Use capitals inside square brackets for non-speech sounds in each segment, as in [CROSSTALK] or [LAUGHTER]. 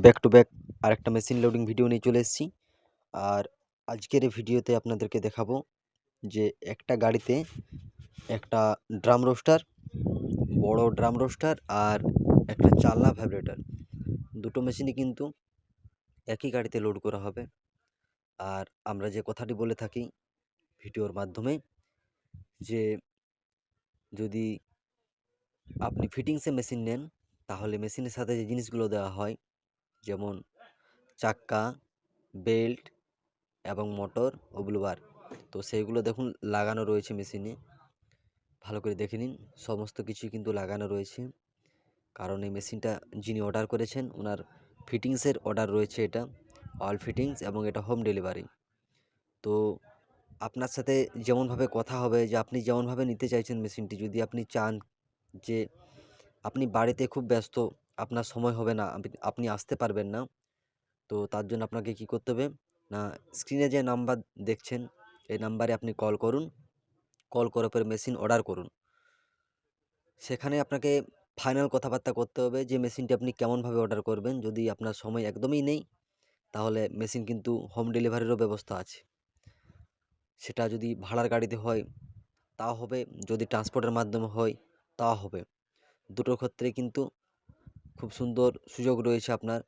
Back to back আরেকটা machine loading video নিয়ে চলে এসেছি। আর আজকের এই ভিডিওতে আপনাদেরকে দেখাবো যে একটা গাড়িতে একটা ড্রাম রোস্টার বড় ড্রাম রোস্টার আর একটা চালনা ভাইব্রেটর দুটো মেশিনই কিন্তু একই গাড়িতে লোড করা হবে। আর আমরা যে কথাটি বলে থাকি ভিডিওর মাধ্যমে যে যদি আপনি ফিটিংসে মেশিন নেন, তাহলে মেশিনের সাথে যে জিনিসগুলো দেওয়া হয় যেমন চাক্কা, বেল্ট এবং মোটর ও ব্লুবার। তো সেইগুলো দেখুন লাগানো রয়েছে মেশিনে। ভালো করে দেখে নিন, সমস্ত কিছুই কিন্তু লাগানো রয়েছে। কারণ এই মেশিনটা যিনি অর্ডার করেছেন ওনার ফিটিংসের অর্ডার রয়েছে এটা। অল ফিটিংস এবং এটা হোম ডেলিভারি তো আপনার সাথে যেমনভাবে কথা হবে, যে আপনি যেমনভাবে নিতে চাইছেন মেশিনটি, যদি আপনি চান যে আপনি বাড়িতে খুব ব্যস্ত আপনার সময় হবে না। আপনি আসতে পারবেন না। তো তার জন্য আপনাকে কি করতে হবে? না স্ক্রিনে যে নাম্বার দেখছেন, এই নাম্বারে আপনি কল করুন। কল করার পরে মেশিন অর্ডার করুন। সেখানে আপনাকে ফাইনাল কথাবার্তা করতে হবে যে মেশিনটি আপনি কেমনভাবে অর্ডার করবেন। যদি আপনার সময় একদমই নেই, তাহলে মেশিন কিন্তু হোম ডেলিভারিরও ব্যবস্থা আছে। সেটা যদি ভাড়ার গাড়িতে হয় তাও হবে। যদি ট্রান্সপোর্টের মাধ্যমে হয়, তা হবে। দুটোর ক্ষেত্রে কিন্তু খুব সুন্দর সুযোগ রয়েছে আপনার।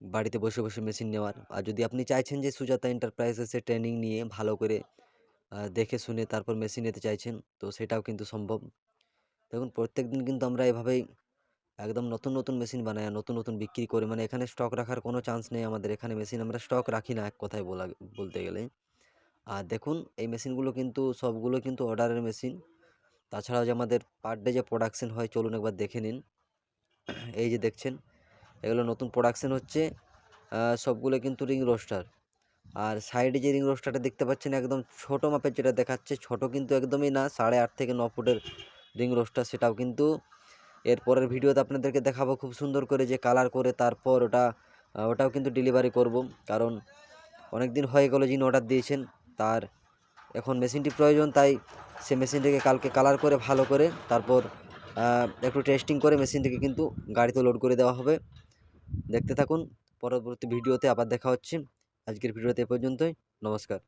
বাড়িতে বসে বসে মেশিন নেওয়ার। আর যদি আপনি চাইছেন যে সুজাতা এন্টারপ্রাইজেসে ট্রেনিং নিয়ে ভালো করে দেখে শুনে তারপর মেশিন নিতে চাইছেন, তো সেটাও কিন্তু সম্ভব। দেখুন প্রত্যেক দিন কিন্তু আমরা এভাবেই একদম নতুন নতুন মেশিন বানাই নতুন নতুন বিক্রি করি। মানে এখানে স্টক রাখার কোনো চান্স নেই আমাদের। এখানে মেশিন আমরা স্টক রাখি না, এক কথায় বলা, বলতে গেলে। আর দেখুন, এই মেশিনগুলো কিন্তু, সবগুলো কিন্তু অর্ডারের মেশিন তাছাড়াও যে আমাদের পার ডে যে প্রোডাকশন হয়, চলুন একবার দেখে নিন। [CLEARS THROAT] এই যে দেখছেন, এগুলো নতুন প্রোডাকশান হচ্ছে সবগুলো কিন্তু রিং রোস্টার আর সাইডে যে রিং রোস্টারটা দেখতে পাচ্ছেন, একদম ছোট মাপের যেটা দেখাচ্ছে, ছোট কিন্তু একদমই না, সাড়ে আট থেকে ন ফুটের রিং রোস্টার সেটাও কিন্তু। এর পরের ভিডিওতে আপনাদেরকে দেখাবো খুব সুন্দর করে যে কালার করে তারপর ওটা ওটাও কিন্তু ডেলিভারি করব। কারণ অনেক দিন হয়ে গেলো যিনি অর্ডার দিয়েছেন, তার এখন মেশিনটি প্রয়োজন, তাই সে মেশিনটিকে কালকে কালার করে ভালো করে তারপর একটু টেস্টিং করে মেশিন থেকে কিন্তু গাড়িতে লোড করে দেওয়া হবে। দেখতে থাকুন, পরবর্তী ভিডিওতে আবার দেখা হচ্ছে। আজকের ভিডিওতে এ পর্যন্তই। নমস্কার।